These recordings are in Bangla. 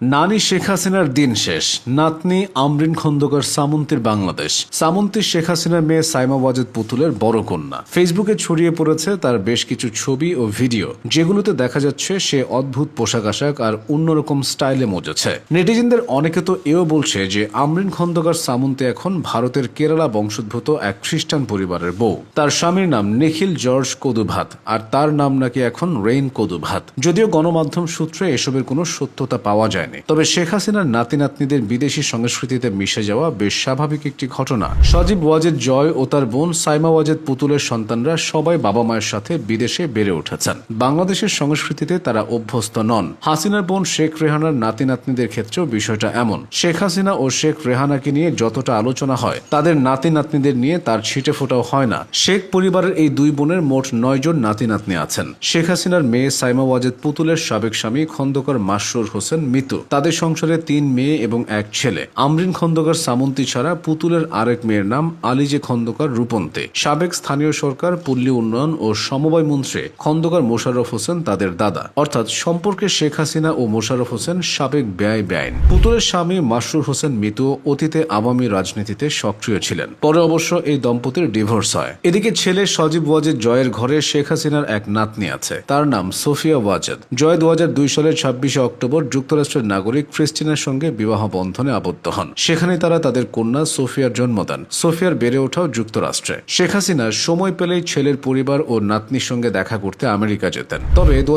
নানি শেখ হাসিনার দিন শেষ। নাতনি আমরিন খন্দকার সামন্তীর বাংলাদেশ। সামন্তী শেখ হাসিনার মেয়ে সাইমা ওয়াজেদ পুতুলের বড় কন্যা। ফেসবুকে ছড়িয়ে পড়েছে তার বেশ কিছু ছবি ও ভিডিও। যেগুলোতে দেখা যাচ্ছে সে অদ্ভুত পোশাক আশাক আর অন্যরকম স্টাইলে মজেছে। নেটিজেনদের অনেকে তো এও বলছে যে আমরিন খন্দকার সামন্তী এখন ভারতের কেরালা বংশোদ্ভূত এক খ্রিস্টান পরিবারের বউ। তার স্বামীর নাম নিখিল জর্জ কদুভাত আর তার নাম নাকি এখন রেইন কদুভাত। যদিও গণমাধ্যম সূত্রে এসবের কোনো সত্যতা পাওয়া যায়নি তবে শেখ হাসিনার নাতি নাতনিদের বিদেশি সংস্কৃতিতে মিশে যাওয়া বেশ স্বাভাবিক একটি ঘটনা। সজীব ওয়াজেদ জয় ও তার বোন সাইমা ওয়াজেদ পুতুলের সন্তানরা সবাই বাবা মায়ের সাথে বিদেশে বেড়ে উঠেছেন। বাংলাদেশের সংস্কৃতিতে তারা অভ্যস্ত নন। হাসিনার বোন শেখ রেহানার নাতি নাতনিদের ক্ষেত্রেও বিষয়টা এমন। শেখ হাসিনা ও শেখ রেহানাকে নিয়ে যতটা আলোচনা হয়, তাদের নাতি নাতনিদের নিয়ে তার ছিটে ফোটাও হয় না। শেখ পরিবারের এই দুই বোনের মোট নয় জন নাতি নাতনি আছেন। শেখ হাসিনার মেয়ে সাইমা ওয়াজেদ পুতুলের সাবেক স্বামী খন্দকার মাসরুর হোসেন মিতু। তাদের সংসারে তিন মেয়ে এবং এক ছেলে। আমরিন খন্দকার সামন্তী ছাড়া পুতুলের আরেক মেয়ের নাম আলিজে খন্দকার রূপন্তে। সাবেক স্থানীয় সরকার, পল্লী উন্নয়ন ও সমবায় মন্ত্রী খন্দকার মোশাররফ হোসেন তাদের দাদা। অর্থাৎ সম্পর্কে শেখ হাসিনা ও মোশাররফ হোসেন সাবেক ব্যয় ব্যয়ন। পুতুলের স্বামী মাসরুর হোসেন মিতু অতীতে আওয়ামী রাজনীতিতে সক্রিয় ছিলেন। পরে অবশ্য এই দম্পতির ডিভোর্স হয়। এদিকে ছেলে সজীব ওয়াজেদ জয়ের ঘরে শেখ হাসিনার এক নাতনি আছে। তার নাম সোফিয়া ওয়াজেদ। জয় দু হাজার দুই সালের ছাব্বিশে অক্টোবর যুক্তরাষ্ট্রের নাগরিক ক্রিস্টিনার সঙ্গে বিবাহ বন্ধনে আবদ্ধ হন। সেখানে তারা তাদের কন্যা সোফিয়ার জন্ম দেন। সোফিয়ার বেড়ে ওঠাও যুক্তরাষ্ট্রে। শেখ হাসিনা সময় পেলেই ছেলের পরিবার ও নাতনির সঙ্গে দেখা করতে আমেরিকা যেতেন। তবে দু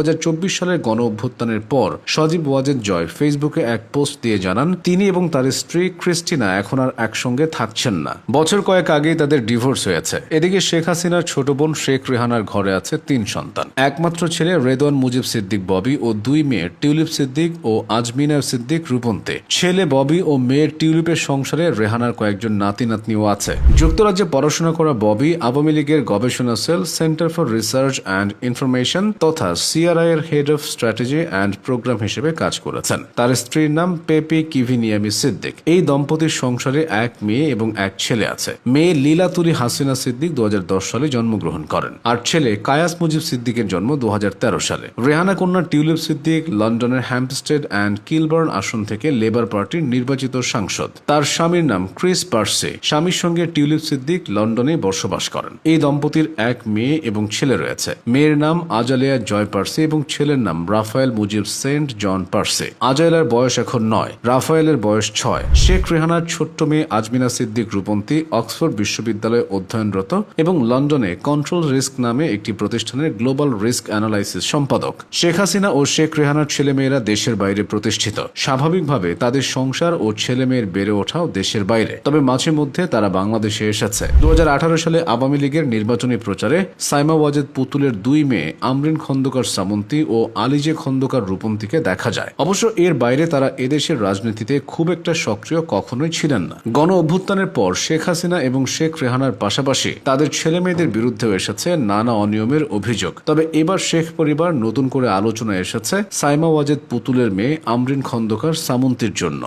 সালের গণ অভ্যুত্থানের পর সজীব ওয়াজেদ জয় ফেসবুকে এক পোস্ট দিয়ে জানান, তিনি এবং তার স্ত্রী ক্রিস্টিনা এখন আর একসঙ্গে থাকছেন না। বছর কয়েক আগেই তাদের ডিভোর্স হয়েছে। এদিকে শেখ হাসিনার ছোট বোন শেখ রেহানার ঘরে আছে তিন সন্তান। একমাত্র ছেলে রেদওয়ান মুজিব সিদ্দিক ববি ও দুই মেয়ে টিউলিপ সিদ্দিক ও আজমিনা সিদ্দিক, রূপন্তে। ছেলে ববি ও মেয়ের টিউলিপের সংসারে রেহানার কয়েকজন নাতি নাতনিও আছে। যুক্তরাজ্যে পড়াশোনা করা ববি আওয়ামী লীগের গবেষণা cell centre for research and information তথা সিআরআই এর head of strategy and programme হিসেবে কাজ করেছেন। তার স্ত্রীর নাম পেপি কিভিনিয়ামি সিদ্দিক। এই দম্পতির সংসারে এক মেয়ে এবং এক ছেলে আছে। মেয়ে লীলা তুলি হাসিনা সিদ্দিক দু হাজার দশ সালে জন্মগ্রহণ করেন। আর ছেলে কায়াস মুজিব সিদ্দিকের জন্ম দু হাজার তেরো সালে। রেহানা কন্যা টিউলিপ সিদ্দিক লন্ডনের হ্যাম্পস্টেড অ্যান্ড কিলবার্ন আসন থেকে লেবার পার্টির নির্বাচিত সাংসদ। তার স্বামীর নাম ক্রিস পার্সে। স্বামীর সঙ্গে টিউলিপ সিদ্দিক লন্ডনে বসবাস করেন। এই দম্পতির এক মেয়ে এবং ছেলে রয়েছে। মেয়ের নাম আজালিয়া জয় পার্সে এবং ছেলের নাম Rafael Mujib Saint John Percy. আজাইলার বয়স এখন নয়, রাফায়েলের বয়স ছয়। শেখ রেহানার ছোট্ট মেয়ে আজমিনা সিদ্দিক রূপন্তী অক্সফোর্ড বিশ্ববিদ্যালয়ে অধ্যয়নরত এবং লন্ডনে কন্ট্রোল রিস্ক নামে একটি প্রতিষ্ঠানের গ্লোবাল রিস্ক অ্যানালাইসিস সম্পাদক। শেখ হাসিনা ও শেখ রেহানার ছেলেমেয়েরা দেশের বাইরে প্রতিষ্ঠিত। স্বাভাবিকভাবে তাদের সংসার ও ছেলেমেয়ের বেড়ে ওঠাও দেশের বাইরে। তবে মাঝে মধ্যে তারা বাংলাদেশে এসেছে। দু হাজার আঠারো সালে আওয়ামী লীগের নির্বাচনী প্রচারে সাইমা ওয়াজেদ পুতুলের দুই মেয়ে আমরিন খন্দকার সামন্তী ও আলিজে খন্দকার রূপন্তীকে দেখা যায়। অবশ্য এর বাইরে তারা এদেশের রাজনীতিতে খুব একটা সক্রিয় কখনোই ছিলেন না। গণ অভ্যুত্থানের পর শেখ হাসিনা এবং শেখ রেহানার পাশাপাশি তাদের ছেলে মেয়েদের বিরুদ্ধেও এসেছে নানা অনিয়মের অভিযোগ। তবে এবার শেখ পরিবার নতুন করে আলোচনায় এসেছে সাইমা ওয়াজেদ পুতুলের মেয়ে আমরিন খন্দকার সামন্তের জন্য।